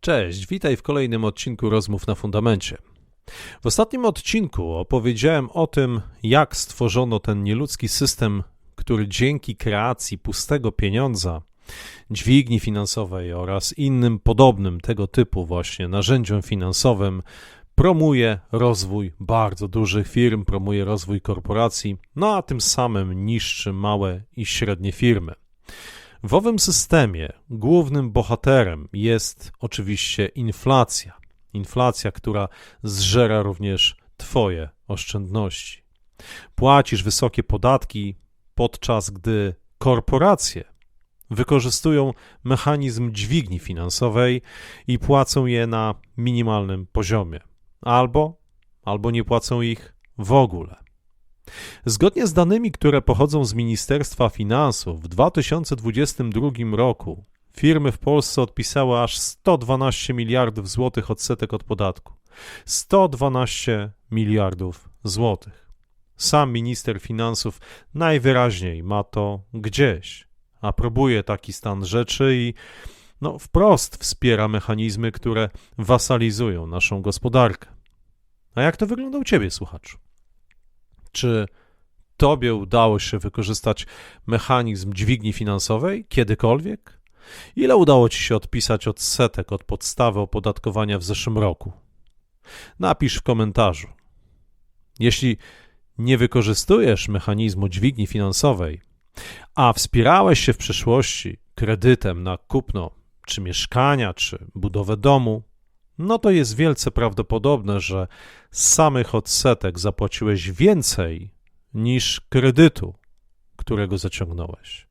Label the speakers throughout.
Speaker 1: Cześć, witaj w kolejnym odcinku Rozmów na Fundamencie. W ostatnim odcinku opowiedziałem o tym, jak stworzono ten nieludzki system, który dzięki kreacji pustego pieniądza, dźwigni finansowej oraz innym podobnym tego typu właśnie narzędziom finansowym promuje rozwój bardzo dużych firm, promuje rozwój korporacji, no a tym samym niszczy małe i średnie firmy. W owym systemie głównym bohaterem jest oczywiście inflacja. Inflacja, która zżera również Twoje oszczędności. Płacisz wysokie podatki, podczas gdy korporacje wykorzystują mechanizm dźwigni finansowej i płacą je na minimalnym poziomie. Albo, albo nie płacą ich w ogóle. Zgodnie z danymi, które pochodzą z Ministerstwa Finansów, w 2022 roku firmy w Polsce odpisały aż 112 miliardów złotych odsetek od podatku. 112 miliardów złotych. Sam minister finansów najwyraźniej ma to gdzieś, aprobuje taki stan rzeczy i no, wprost wspiera mechanizmy, które wasalizują naszą gospodarkę. A jak to wygląda u ciebie, słuchaczu? Czy tobie udało się wykorzystać mechanizm dźwigni finansowej kiedykolwiek? Ile udało ci się odpisać odsetek od podstawy opodatkowania w zeszłym roku? Napisz w komentarzu. Jeśli nie wykorzystujesz mechanizmu dźwigni finansowej, a wspierałeś się w przeszłości kredytem na kupno czy mieszkania, czy budowę domu, no to jest wielce prawdopodobne, że z samych odsetek zapłaciłeś więcej niż kredytu, którego zaciągnąłeś.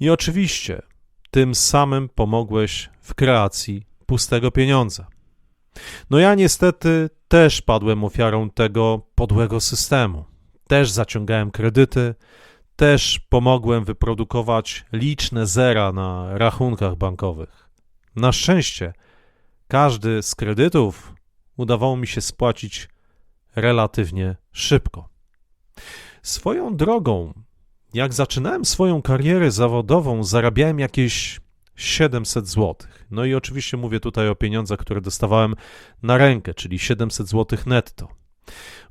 Speaker 1: I oczywiście tym samym pomogłeś w kreacji pustego pieniądza. No ja niestety też padłem ofiarą tego podłego systemu. Też zaciągałem kredyty, też pomogłem wyprodukować liczne zera na rachunkach bankowych. Na szczęście każdy z kredytów udawało mi się spłacić relatywnie szybko. Swoją drogą, jak zaczynałem swoją karierę zawodową, zarabiałem jakieś 700 zł. No i oczywiście mówię tutaj o pieniądzach, które dostawałem na rękę, czyli 700 zł netto.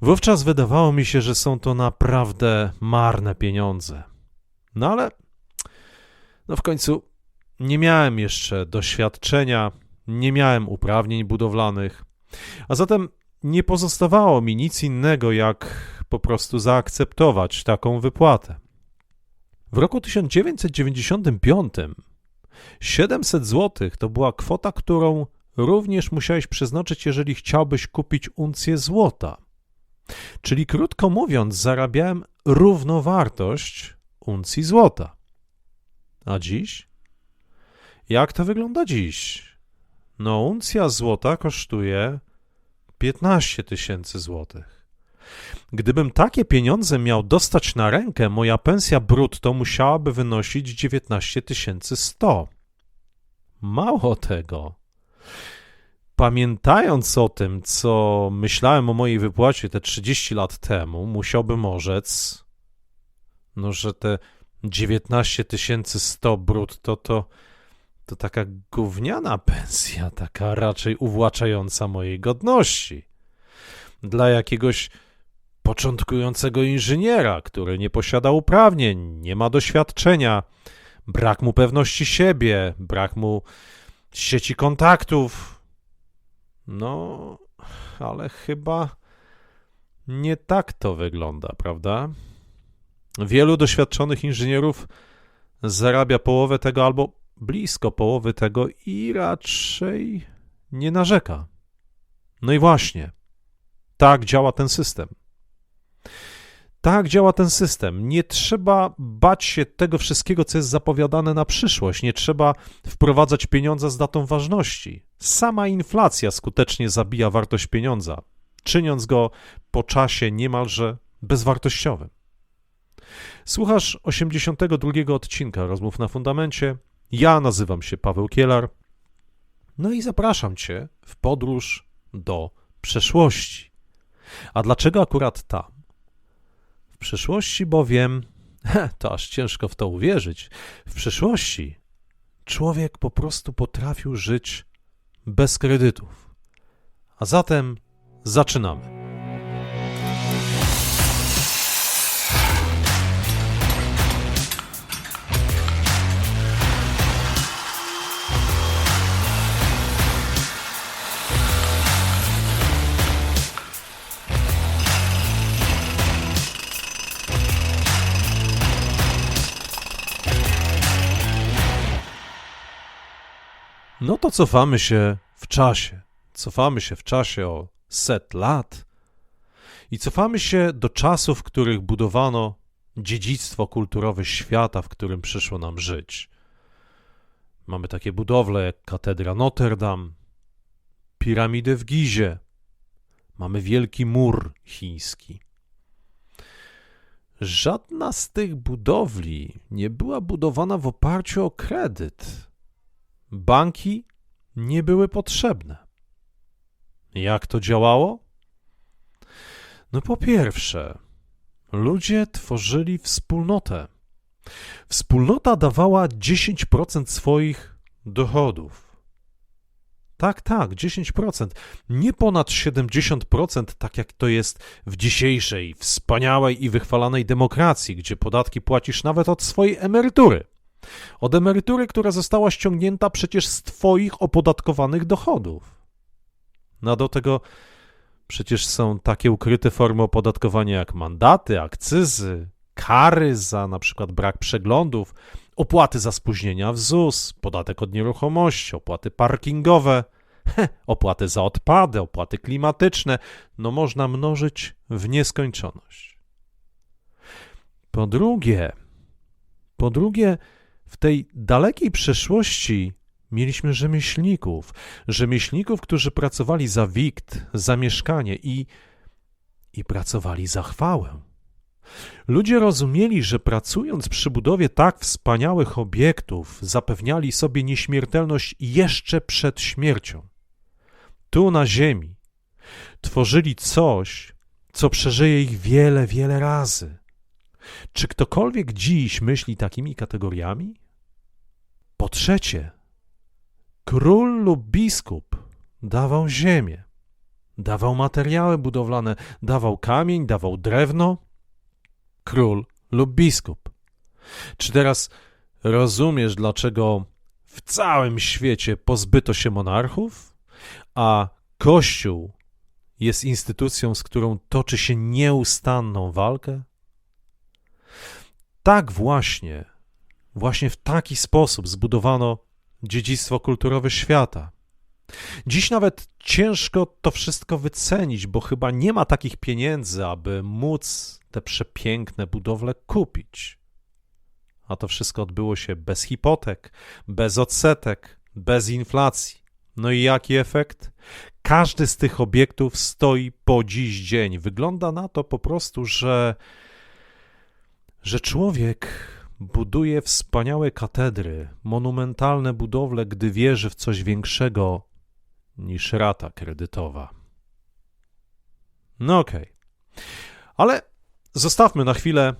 Speaker 1: Wówczas wydawało mi się, że są to naprawdę marne pieniądze. No ale no w końcu nie miałem jeszcze doświadczenia, nie miałem uprawnień budowlanych, a zatem nie pozostawało mi nic innego, jak po prostu zaakceptować taką wypłatę. W roku 1995 700 zł to była kwota, którą również musiałeś przeznaczyć, jeżeli chciałbyś kupić uncję złota. Czyli krótko mówiąc, zarabiałem równowartość uncji złota. A dziś? Jak to wygląda dziś? No, uncja złota kosztuje 15 tysięcy złotych. Gdybym takie pieniądze miał dostać na rękę, moja pensja brutto musiałaby wynosić 19 100. Mało tego. Pamiętając o tym, co myślałem o mojej wypłacie te 30 lat temu, musiałbym orzec, no, że te 19 100 brutto to to taka gówniana pensja, taka raczej uwłaczająca mojej godności. Dla jakiegoś początkującego inżyniera, który nie posiada uprawnień, nie ma doświadczenia, brak mu pewności siebie, brak mu sieci kontaktów. No, ale chyba nie tak to wygląda, prawda? Wielu doświadczonych inżynierów zarabia połowę tego albo blisko połowy tego i raczej nie narzeka. No i właśnie, tak działa ten system. Tak działa ten system. Nie trzeba bać się tego wszystkiego, co jest zapowiadane na przyszłość. Nie trzeba wprowadzać pieniądza z datą ważności. Sama inflacja skutecznie zabija wartość pieniądza, czyniąc go po czasie niemalże bezwartościowym. Słuchasz 82 odcinka Rozmów na Fundamencie. Ja nazywam się Paweł Kielar. No i zapraszam Cię w podróż do przeszłości. A dlaczego akurat tam? W przeszłości bowiem, to aż ciężko w to uwierzyć, w przeszłości człowiek po prostu potrafił żyć bez kredytów. A zatem zaczynamy. No to cofamy się w czasie. Cofamy się w czasie o set lat i cofamy się do czasów, w których budowano dziedzictwo kulturowe świata, w którym przyszło nam żyć. Mamy takie budowle jak katedra Notre Dame, piramidy w Gizie, mamy wielki mur chiński. Żadna z tych budowli nie była budowana w oparciu o kredyt banki nie były potrzebne. Jak to działało? No po pierwsze, ludzie tworzyli wspólnotę. Wspólnota dawała 10% swoich dochodów. Tak, tak, 10%. Nie ponad 70%, tak jak to jest w dzisiejszej, wspaniałej i wychwalanej demokracji, gdzie podatki płacisz nawet od swojej emerytury. Od emerytury, która została ściągnięta przecież z Twoich opodatkowanych dochodów. No do tego przecież są takie ukryte formy opodatkowania jak mandaty, akcyzy, kary za na przykład brak przeglądów, opłaty za spóźnienia w ZUS, podatek od nieruchomości, opłaty parkingowe, he, opłaty za odpady, opłaty klimatyczne. No można mnożyć w nieskończoność. Po drugie, po drugie, w tej dalekiej przeszłości mieliśmy rzemieślników, rzemieślników, którzy pracowali za wikt, za mieszkanie i, i pracowali za chwałę. Ludzie rozumieli, że pracując przy budowie tak wspaniałych obiektów, zapewniali sobie nieśmiertelność jeszcze przed śmiercią. Tu na ziemi tworzyli coś, co przeżyje ich wiele, wiele razy. Czy ktokolwiek dziś myśli takimi kategoriami? Po trzecie, król lub biskup dawał ziemię, dawał materiały budowlane, dawał kamień, dawał drewno. Król lub biskup. Czy teraz rozumiesz, dlaczego w całym świecie pozbyto się monarchów, a Kościół jest instytucją, z którą toczy się nieustanną walkę? Tak właśnie Właśnie w taki sposób zbudowano dziedzictwo kulturowe świata. Dziś nawet ciężko to wszystko wycenić, bo chyba nie ma takich pieniędzy, aby móc te przepiękne budowle kupić. A to wszystko odbyło się bez hipotek, bez odsetek, bez inflacji. No i jaki efekt? Każdy z tych obiektów stoi po dziś dzień. Wygląda na to po prostu, że, że człowiek buduje wspaniałe katedry, monumentalne budowle, gdy wierzy w coś większego niż rata kredytowa. No okej. Okay. Ale zostawmy na chwilę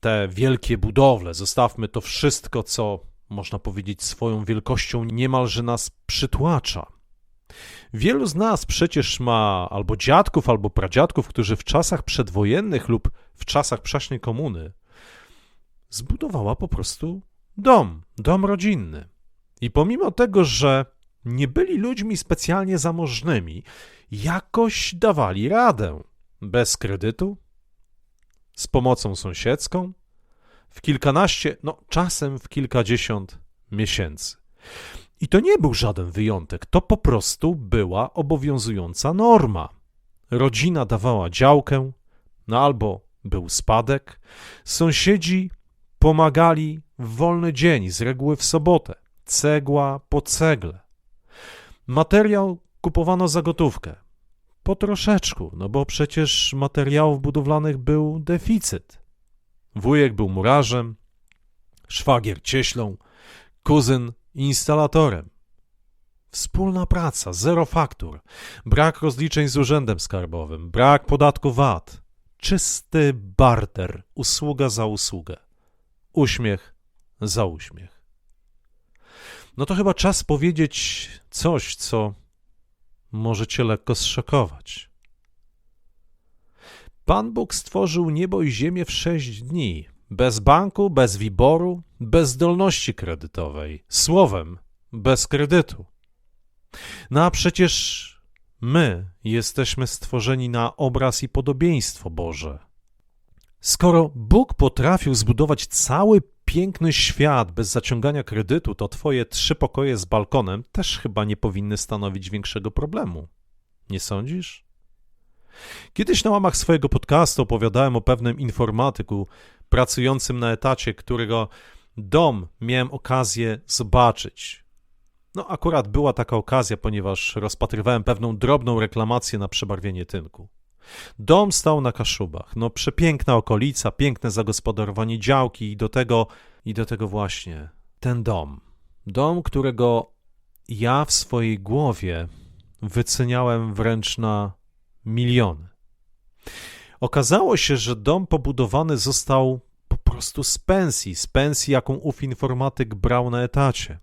Speaker 1: te wielkie budowle, zostawmy to wszystko, co można powiedzieć swoją wielkością niemalże nas przytłacza. Wielu z nas przecież ma albo dziadków, albo pradziadków, którzy w czasach przedwojennych lub w czasach przaśnej komuny zbudowała po prostu dom, dom rodzinny. I pomimo tego, że nie byli ludźmi specjalnie zamożnymi, jakoś dawali radę. Bez kredytu, z pomocą sąsiedzką, w kilkanaście, no czasem w kilkadziesiąt miesięcy. I to nie był żaden wyjątek, to po prostu była obowiązująca norma. Rodzina dawała działkę, no albo był spadek, sąsiedzi pomagali w wolny dzień, z reguły w sobotę, cegła po cegle. Materiał kupowano za gotówkę. Po troszeczku, no bo przecież materiałów budowlanych był deficyt. Wujek był murarzem, szwagier cieślą, kuzyn instalatorem. Wspólna praca, zero faktur, brak rozliczeń z urzędem skarbowym, brak podatku VAT, czysty barter, usługa za usługę uśmiech za uśmiech. No to chyba czas powiedzieć coś, co może cię lekko zszokować. Pan Bóg stworzył niebo i ziemię w sześć dni, bez banku, bez wiboru, bez zdolności kredytowej, słowem, bez kredytu. No a przecież my jesteśmy stworzeni na obraz i podobieństwo Boże. Skoro Bóg potrafił zbudować cały piękny świat bez zaciągania kredytu, to twoje trzy pokoje z balkonem też chyba nie powinny stanowić większego problemu. Nie sądzisz? Kiedyś na łamach swojego podcastu opowiadałem o pewnym informatyku pracującym na etacie, którego dom miałem okazję zobaczyć. No, akurat była taka okazja, ponieważ rozpatrywałem pewną drobną reklamację na przebarwienie tynku. Dom stał na Kaszubach. No, przepiękna okolica, piękne zagospodarowanie działki i do tego, i do tego właśnie ten dom. Dom, którego ja w swojej głowie wyceniałem wręcz na miliony. Okazało się, że dom pobudowany został po prostu z pensji, z pensji, jaką ów informatyk brał na etacie.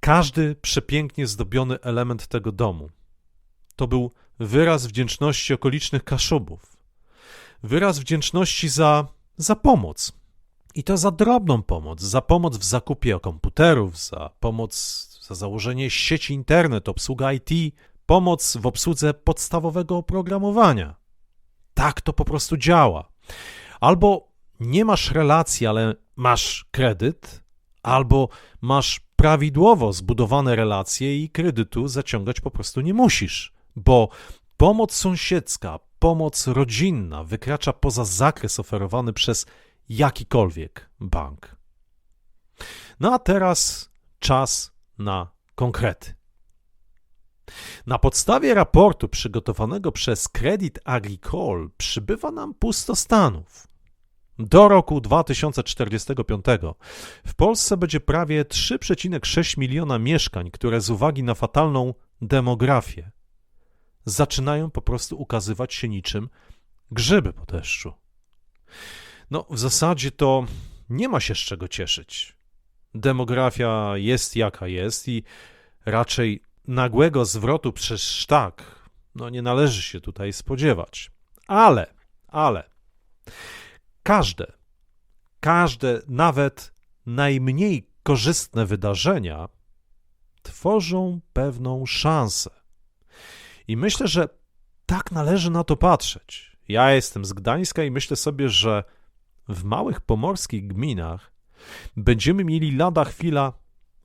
Speaker 1: Każdy przepięknie zdobiony element tego domu to był wyraz wdzięczności okolicznych Kaszubów. Wyraz wdzięczności za, za pomoc. I to za drobną pomoc, za pomoc w zakupie komputerów, za pomoc za założenie sieci internet, obsługa IT, pomoc w obsłudze podstawowego oprogramowania. Tak to po prostu działa. Albo nie masz relacji, ale masz kredyt, albo masz prawidłowo zbudowane relacje i kredytu zaciągać po prostu nie musisz, bo pomoc sąsiedzka, pomoc rodzinna wykracza poza zakres oferowany przez jakikolwiek bank. No a teraz czas na konkrety. Na podstawie raportu przygotowanego przez Credit Agricole przybywa nam pustostanów. Do roku 2045 w Polsce będzie prawie 3,6 miliona mieszkań, które z uwagi na fatalną demografię zaczynają po prostu ukazywać się niczym grzyby po deszczu. No, w zasadzie to nie ma się z czego cieszyć. Demografia jest jaka jest i raczej nagłego zwrotu przez sztak no nie należy się tutaj spodziewać. Ale, ale każde, każde, nawet najmniej korzystne wydarzenia tworzą pewną szansę. I myślę, że tak należy na to patrzeć. Ja jestem z Gdańska i myślę sobie, że w małych pomorskich gminach będziemy mieli lada chwila,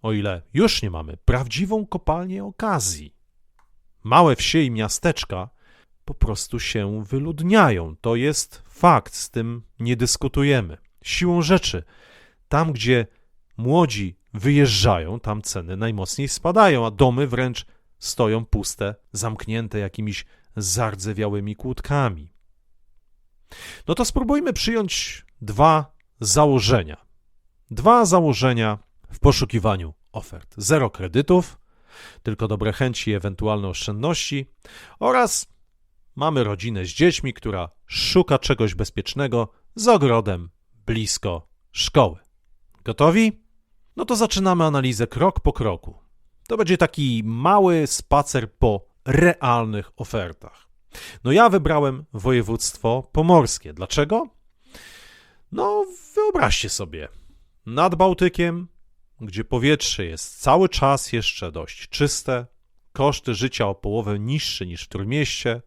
Speaker 1: o ile już nie mamy, prawdziwą kopalnię okazji. Małe wsie i miasteczka po prostu się wyludniają. To jest fakt, z tym nie dyskutujemy. Siłą rzeczy, tam gdzie młodzi wyjeżdżają, tam ceny najmocniej spadają, a domy wręcz stoją puste, zamknięte jakimiś zardzewiałymi kłódkami. No to spróbujmy przyjąć dwa założenia. Dwa założenia w poszukiwaniu ofert. Zero kredytów, tylko dobre chęci i ewentualne oszczędności oraz mamy rodzinę z dziećmi, która szuka czegoś bezpiecznego z ogrodem blisko szkoły. Gotowi? No to zaczynamy analizę krok po kroku. To będzie taki mały spacer po realnych ofertach. No ja wybrałem województwo pomorskie. Dlaczego? No wyobraźcie sobie, nad Bałtykiem, gdzie powietrze jest cały czas jeszcze dość czyste, koszty życia o połowę niższe niż w Trójmieście,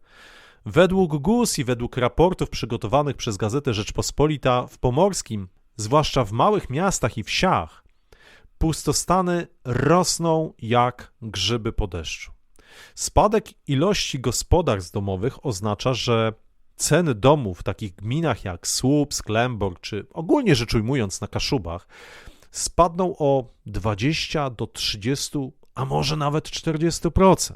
Speaker 1: według GUS i według raportów przygotowanych przez Gazetę Rzeczpospolita w Pomorskim, zwłaszcza w małych miastach i wsiach, pustostany rosną jak grzyby po deszczu. Spadek ilości gospodarstw domowych oznacza, że ceny domów w takich gminach jak Słup, Sklęborg, czy ogólnie rzecz ujmując na Kaszubach, spadną o 20 do 30, a może nawet 40%.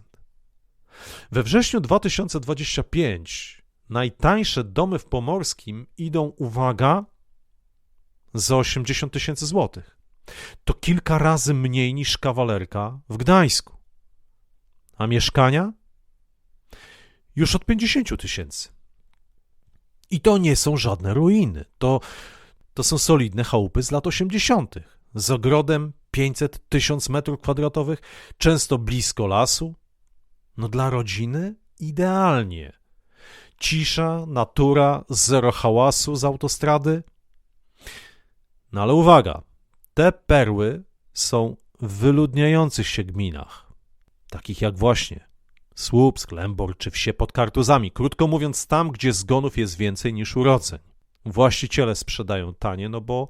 Speaker 1: We wrześniu 2025 najtańsze domy w Pomorskim idą, uwaga, za 80 tysięcy złotych. To kilka razy mniej niż kawalerka w Gdańsku. A mieszkania? Już od 50 tysięcy. I to nie są żadne ruiny. To, to są solidne chałupy z lat 80. z ogrodem 500-1000 metrów kwadratowych, często blisko lasu. No dla rodziny idealnie. Cisza, natura, zero hałasu z autostrady. No ale uwaga, te perły są w wyludniających się gminach, takich jak właśnie Słupsk, Lębor czy wsie pod Kartuzami. Krótko mówiąc, tam, gdzie zgonów jest więcej niż urodzeń. Właściciele sprzedają tanie, no bo,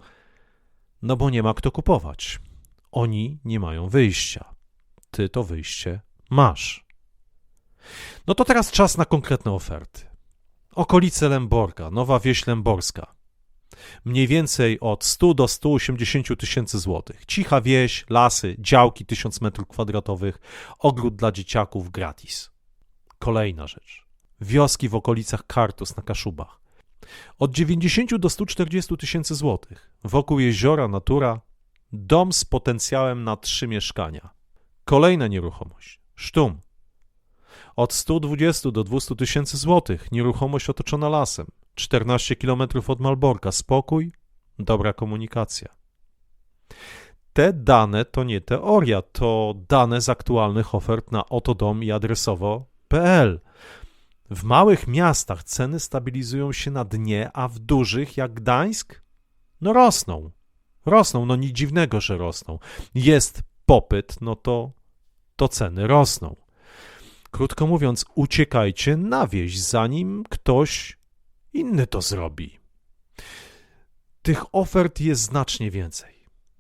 Speaker 1: no bo nie ma kto kupować. Oni nie mają wyjścia. Ty to wyjście masz. No to teraz czas na konkretne oferty. Okolice Lęborka, Nowa Wieś Lęborska. Mniej więcej od 100 do 180 tysięcy złotych. Cicha wieś, lasy, działki 1000 metrów kwadratowych, ogród dla dzieciaków gratis. Kolejna rzecz. Wioski w okolicach Kartus na Kaszubach. Od 90 do 140 tysięcy złotych. Wokół jeziora, natura, dom z potencjałem na trzy mieszkania. Kolejna nieruchomość. Sztum. Od 120 do 200 tysięcy złotych. Nieruchomość otoczona lasem. 14 km od Malborka. Spokój, dobra komunikacja. Te dane to nie teoria, to dane z aktualnych ofert na otodom i adresowo.pl. W małych miastach ceny stabilizują się na dnie, a w dużych, jak Gdańsk, no rosną. Rosną, no nic dziwnego, że rosną. Jest popyt, no to, to ceny rosną. Krótko mówiąc, uciekajcie na wieś, zanim ktoś inny to zrobi. Tych ofert jest znacznie więcej.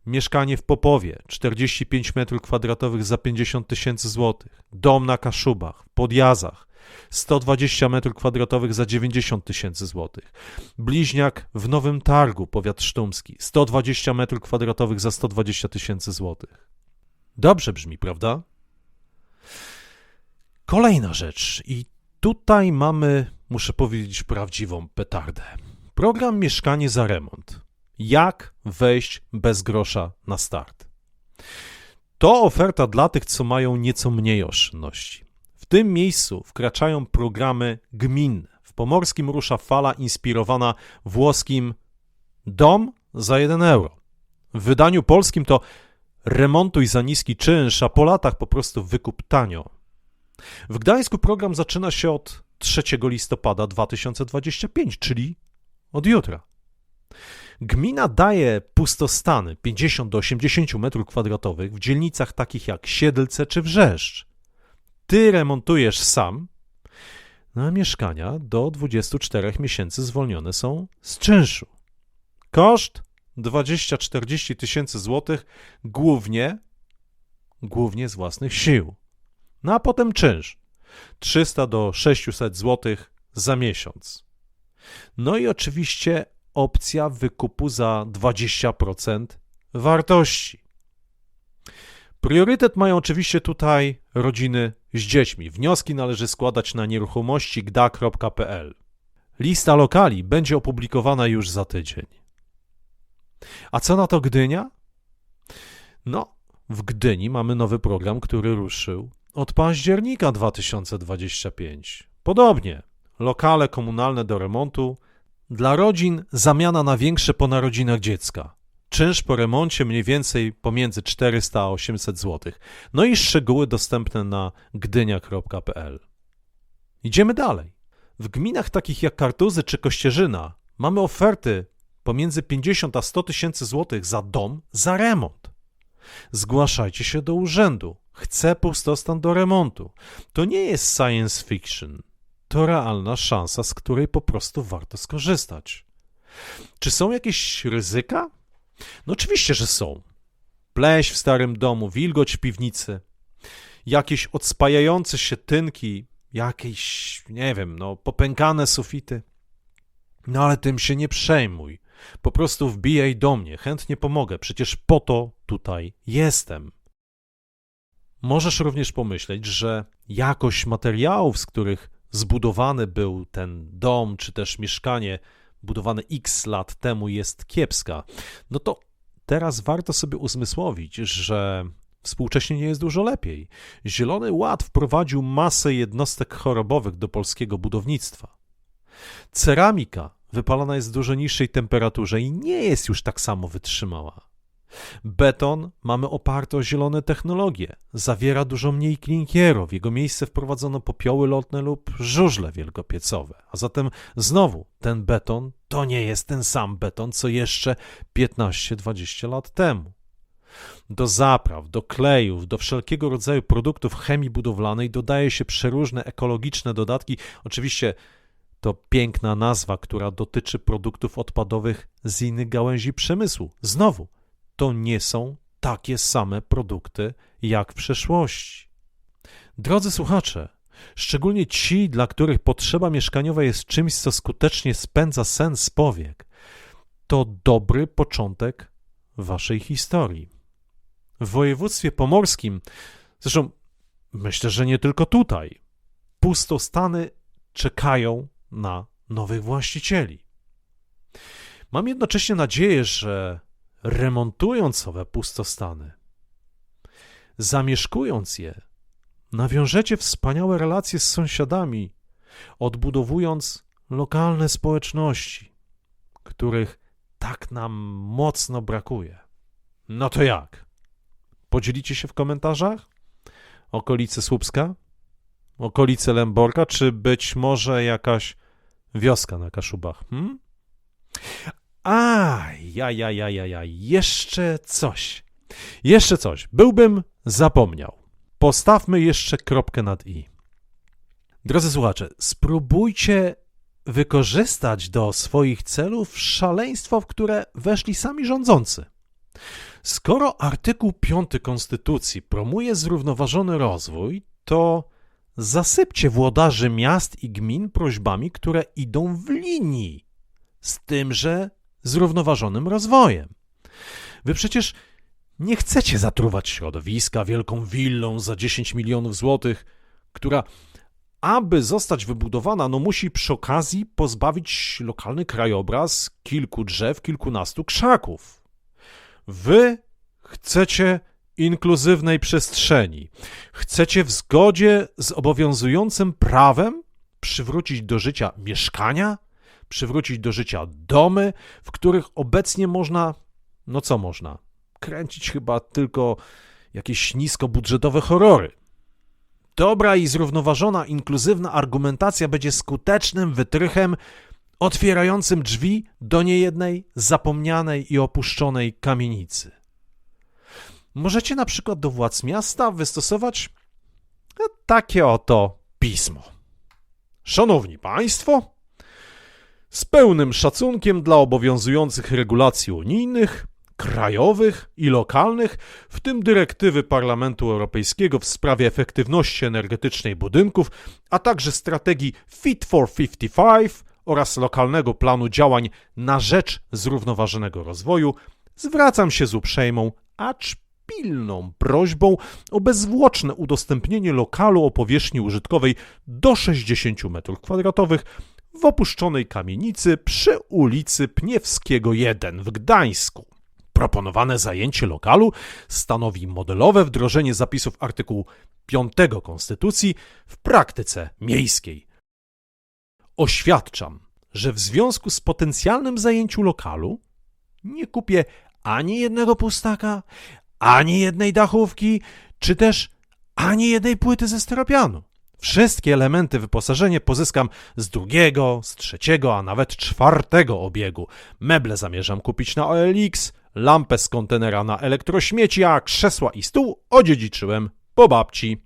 Speaker 1: Mieszkanie w Popowie 45 m2 za 50 tysięcy złotych. Dom na Kaszubach, w Podjazach 120 m2 za 90 tysięcy złotych. Bliźniak w Nowym Targu, powiat sztumski 120 m2 za 120 tysięcy złotych. Dobrze brzmi, prawda? Kolejna rzecz i tutaj mamy, muszę powiedzieć, prawdziwą petardę. Program Mieszkanie za remont. Jak wejść bez grosza na start? To oferta dla tych, co mają nieco mniej oszczędności. W tym miejscu wkraczają programy gminne. W Pomorskim rusza fala inspirowana włoskim Dom za 1 euro. W wydaniu polskim to remontuj za niski czynsz, a po latach po prostu wykup tanio. W Gdańsku program zaczyna się od 3 listopada 2025, czyli od jutra. Gmina daje pustostany 50 do 80 m2 w dzielnicach takich jak Siedlce czy Wrzeszcz. Ty remontujesz sam, a mieszkania do 24 miesięcy zwolnione są z czynszu. Koszt 20-40 tysięcy złotych głównie, głównie z własnych sił. No a potem czynsz 300 do 600 zł za miesiąc. No i oczywiście opcja wykupu za 20% wartości. Priorytet mają oczywiście tutaj rodziny z dziećmi. Wnioski należy składać na nieruchomości gda.pl. Lista lokali będzie opublikowana już za tydzień. A co na to Gdynia? No, w Gdyni mamy nowy program, który ruszył od października 2025. Podobnie, lokale komunalne do remontu, dla rodzin zamiana na większe po narodzinach dziecka. Czynsz po remoncie mniej więcej pomiędzy 400 a 800 zł. No i szczegóły dostępne na gdynia.pl. Idziemy dalej. W gminach takich jak Kartuzy czy Kościerzyna mamy oferty pomiędzy 50 a 100 tysięcy złotych za dom, za remont. Zgłaszajcie się do urzędu. Chcę pustostan do remontu. To nie jest science fiction. To realna szansa, z której po prostu warto skorzystać. Czy są jakieś ryzyka? No oczywiście, że są. Pleś w starym domu, wilgoć w piwnicy, jakieś odspajające się tynki, jakieś, nie wiem, no, popękane sufity. No ale tym się nie przejmuj. Po prostu wbijaj do mnie, chętnie pomogę, przecież po to tutaj jestem. Możesz również pomyśleć, że jakość materiałów, z których zbudowany był ten dom czy też mieszkanie budowane x lat temu jest kiepska, no to teraz warto sobie uzmysłowić, że współcześnie nie jest dużo lepiej. Zielony Ład wprowadził masę jednostek chorobowych do polskiego budownictwa. Ceramika wypalana jest w dużo niższej temperaturze i nie jest już tak samo wytrzymała. Beton mamy oparty o zielone technologie. Zawiera dużo mniej klinkieru. W jego miejsce wprowadzono popioły lotne lub żużle wielkopiecowe. A zatem znowu ten beton to nie jest ten sam beton, co jeszcze 15-20 lat temu. Do zapraw, do klejów, do wszelkiego rodzaju produktów chemii budowlanej dodaje się przeróżne ekologiczne dodatki. Oczywiście to piękna nazwa, która dotyczy produktów odpadowych z innych gałęzi przemysłu. Znowu, to nie są takie same produkty jak w przeszłości. Drodzy słuchacze, szczególnie ci, dla których potrzeba mieszkaniowa jest czymś, co skutecznie spędza sen z powiek, to dobry początek waszej historii. W województwie pomorskim, zresztą myślę, że nie tylko tutaj, pustostany czekają na nowych właścicieli. Mam jednocześnie nadzieję, że remontując owe pustostany, zamieszkując je, nawiążecie wspaniałe relacje z sąsiadami, odbudowując lokalne społeczności, których tak nam mocno brakuje. No to jak? Podzielicie się w komentarzach? Okolice Słupska? Okolice Lęborka? Czy być może jakaś wioska na Kaszubach? Hmm? A, ja, ja, ja, ja, ja, jeszcze coś. Jeszcze coś. Byłbym zapomniał. Postawmy jeszcze kropkę nad i. Drodzy słuchacze, spróbujcie wykorzystać do swoich celów szaleństwo, w które weszli sami rządzący. Skoro artykuł 5 Konstytucji promuje zrównoważony rozwój, to zasypcie włodarzy miast i gmin prośbami, które idą w linii z tymże zrównoważonym rozwojem. Wy przecież nie chcecie zatruwać środowiska wielką willą za 10 milionów złotych, która, aby zostać wybudowana, no musi przy okazji pozbawić lokalny krajobraz kilku drzew, kilkunastu krzaków. Wy chcecie inkluzywnej przestrzeni. Chcecie w zgodzie z obowiązującym prawem przywrócić do życia mieszkania, przywrócić do życia domy, w których obecnie można, no co można, kręcić chyba tylko jakieś niskobudżetowe horrory. Dobra i zrównoważona, inkluzywna argumentacja będzie skutecznym wytrychem otwierającym drzwi do niejednej zapomnianej i opuszczonej kamienicy. Możecie na przykład do władz miasta wystosować takie oto pismo. Szanowni Państwo, z pełnym szacunkiem dla obowiązujących regulacji unijnych, krajowych i lokalnych, w tym dyrektywy Parlamentu Europejskiego w sprawie efektywności energetycznej budynków, a także strategii Fit for 55 oraz lokalnego planu działań na rzecz zrównoważonego rozwoju, zwracam się z uprzejmą, acz pilną prośbą o bezwłoczne udostępnienie lokalu o powierzchni użytkowej do 60 m2 w opuszczonej kamienicy przy ulicy Pniewskiego 1 w Gdańsku. Proponowane zajęcie lokalu stanowi modelowe wdrożenie zapisów artykułu 5 Konstytucji w praktyce miejskiej. Oświadczam, że w związku z potencjalnym zajęciu lokalu nie kupię ani jednego pustaka, ani jednej dachówki, czy też ani jednej płyty ze styropianu. Wszystkie elementy wyposażenia pozyskam z drugiego, z trzeciego, a nawet czwartego obiegu. Meble zamierzam kupić na OLX, lampę z kontenera na elektrośmieci, a krzesła i stół odziedziczyłem po babci.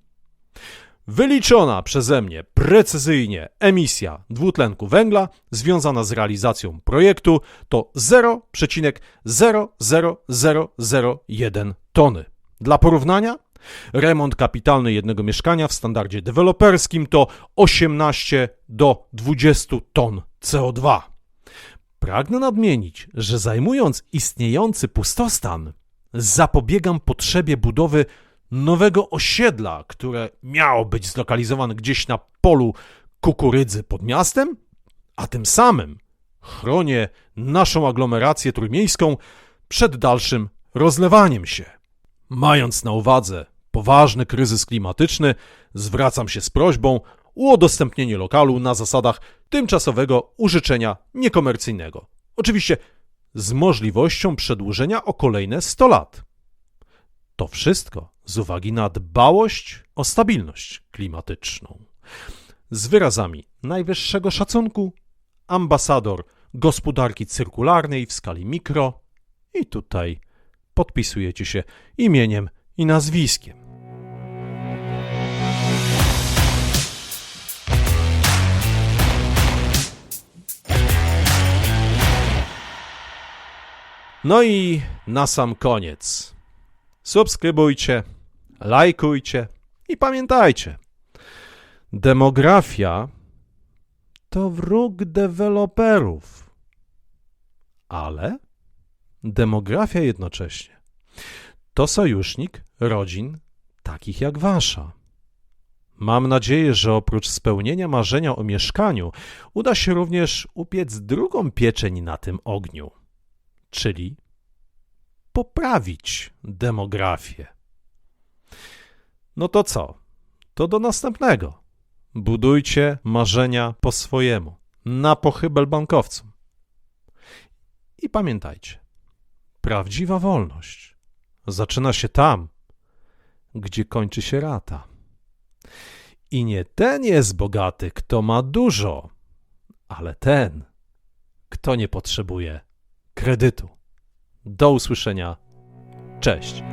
Speaker 1: Wyliczona przeze mnie precyzyjnie emisja dwutlenku węgla związana z realizacją projektu to 0,00001 tony. Dla porównania, remont kapitalny jednego mieszkania w standardzie deweloperskim to 18 do 20 ton CO2. Pragnę nadmienić, że zajmując istniejący pustostan, zapobiegam potrzebie budowy nowego osiedla, które miało być zlokalizowane gdzieś na polu kukurydzy pod miastem, a tym samym chronię naszą aglomerację trójmiejską przed dalszym rozlewaniem się. Mając na uwadze poważny kryzys klimatyczny, zwracam się z prośbą o udostępnienie lokalu na zasadach tymczasowego użyczenia niekomercyjnego. Oczywiście z możliwością przedłużenia o kolejne 100 lat. To wszystko z uwagi na dbałość o stabilność klimatyczną. Z wyrazami najwyższego szacunku ambasador gospodarki cyrkularnej w skali mikro i tutaj podpisujecie się imieniem i nazwiskiem. No i na sam koniec. Subskrybujcie, lajkujcie i pamiętajcie. Demografia to wróg deweloperów, ale demografia jednocześnie to sojusznik rodzin takich jak wasza. Mam nadzieję, że oprócz spełnienia marzenia o mieszkaniu, uda się również upiec drugą pieczeń na tym ogniu, czyli poprawić demografię. No to co? To do następnego. Budujcie marzenia po swojemu, na pochybel bankowcom. I pamiętajcie, prawdziwa wolność zaczyna się tam, gdzie kończy się rata. I nie ten jest bogaty, kto ma dużo, ale ten, kto nie potrzebuje kredytu. Do usłyszenia. Cześć.